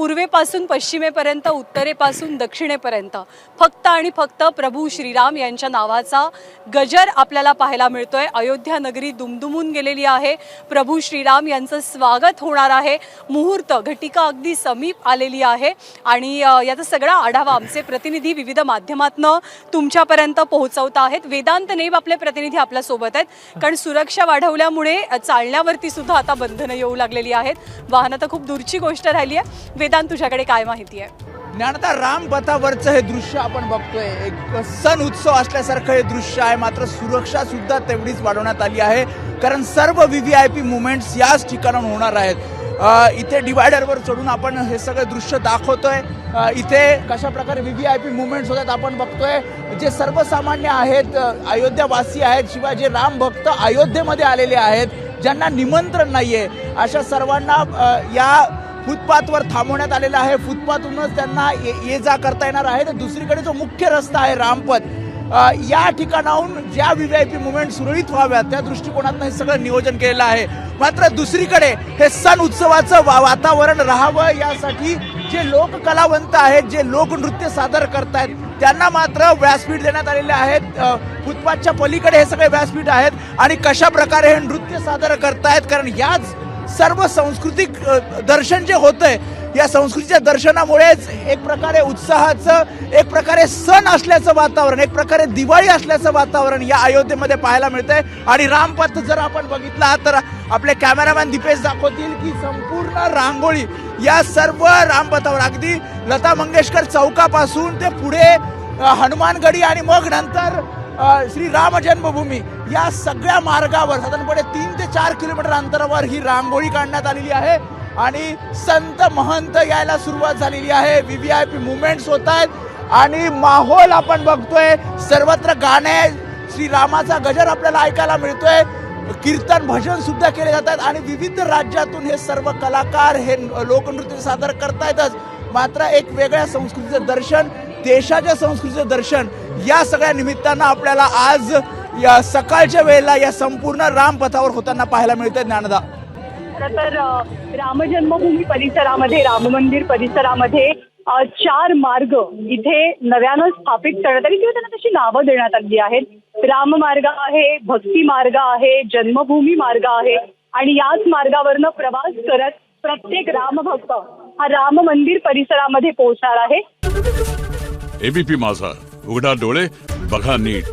पूर्वेपासून पश्चिमेपर्यंत उत्तरेपासून दक्षिणेपर्यंत. फक्त आणि फक्त प्रभू श्रीराम यांच्या नावाचा गजर आपल्याला पाहायला मिळतोय. अयोध्या नगरी दुमदुमून गेलेली आहे. प्रभू श्रीराम यांचं स्वागत होणार आहे. मुहूर्त घटिका अगदी समीप आलेली आहे. आणि याचा सगळा आढावा आमचे प्रतिनिधी विविध माध्यमातनं तुमच्यापर्यंत पोहोचवत आहेत. वेदांत नेब आपले प्रतिनिधी आपल्यासोबत आहेत. कारण सुरक्षा वाढवल्यामुळे चालण्यावरती सुद्धा आता बंधनं येऊ लागलेली आहेत. वाहनं तर खूप दूरची गोष्ट राहिली आहे. वेदांत तुझ्याकडे काय माहिती आहे? ज्ञानता रामपथावरचं हे दृश्य आपण बघतोय. एक सण उत्सव असल्यासारखं हे दृश्य आहे. मात्र सुरक्षा सुद्धा तेवढीच वाढवण्यात आली आहे. कारण सर्व V V I P movements याच ठिकाणाहून होणार आहेत. इथे डिवायडरवर चढून आपण हे सगळं दृश्य दाखवतोय. इथे कशा प्रकारे V V I P movements होतात आपण बघतोय. जे सर्वसामान्य आहेत अयोध्यावासी आहेत शिवाय जे राम भक्त अयोध्येमध्ये आलेले आहेत ज्यांना निमंत्रण नाहीये अशा सर्वांना या फुटपाथवर थांबवण्यात आलेलं आहे. फुटपाथूनच त्यांना ये ये जा करता येणार आहे. तर दुसरीकडे जो मुख्य रस्ता आहे रामपथ या ठिकाणाहून ज्या व्ही आय पी मुवमेंट सुरळीत व्हाव्यात त्या दृष्टिकोनातून हे सगळं नियोजन केलेलं आहे. मात्र दुसरीकडे हे सण उत्सवाचं वा- वातावरण राहावं यासाठी जे लोककलावंत आहेत जे लोकनृत्य सादर करतायत त्यांना मात्र व्यासपीठ देण्यात आलेले आहेत. फुटपाथच्या पलीकडे हे सगळे व्यासपीठ आहेत. आणि कशा प्रकारे हे नृत्य सादर करतायत कारण याच सर्व सांस्कृतिक दर्शन जे होतंय या संस्कृतीच्या दर्शनामुळेच एक प्रकारे उत्साहाचं एक प्रकारे सण असल्याचं वातावरण एक प्रकारे दिवाळी असल्याचं वातावरण या अयोध्येमध्ये पाहायला मिळतंय. आणि रामपथ जर आपण बघितला तर आपले कॅमेरामॅन दीपेश दाखवतील की संपूर्ण रांगोळी या सर्व रामपथावर. अगदी लता मंगेशकर चौकापासून ते पुढे हनुमानगडी आणि मग नंतर श्री राम जन्मभूमी या सगळ्या मार्गावर साधारणपणे तीन ते चार किलोमीटर अंतरावर ही रांगोळी काढण्यात आलेली आहे. आणि संत महंत यायला सुरुवात झालेली आहे. V V I P movements होत आहेत. आणि माहोल आपण बघतोय. सर्वत्र गाणे श्री रामाचा गजर आपल्याला ऐकायला मिळतोय. कीर्तन भजन सुद्धा केले जातात. आणि विविध राज्यातून हे सर्व कलाकार हे लोकनृत्य सादर करतायतच. मात्र एक वेगळ्या संस्कृतीचं दर्शन देशाच्या संस्कृतीचं दर्शन या सगळ्या निमित्तानं आपल्याला आज या सकाळच्या वेळेला या संपूर्ण रामपथावर होताना पाहायला मिळतं ज्ञानदा. तर रामजन्मभूमी परिसरामध्ये राम मंदिर परिसरामध्ये चार मार्ग इथे नव्यानं स्थापित करण्यात आली. किंवा त्यांना तशी नावं देण्यात आली आहेत. राम मार्ग आहे भक्ती मार्ग आहे जन्मभूमी मार्ग आहे. आणि याच मार्गावरनं प्रवास करत प्रत्येक रामभक्त हा राम मंदिर परिसरामध्ये पोहोचणार आहे. एबीपी माझा. उघडा डोळे बघा नीट.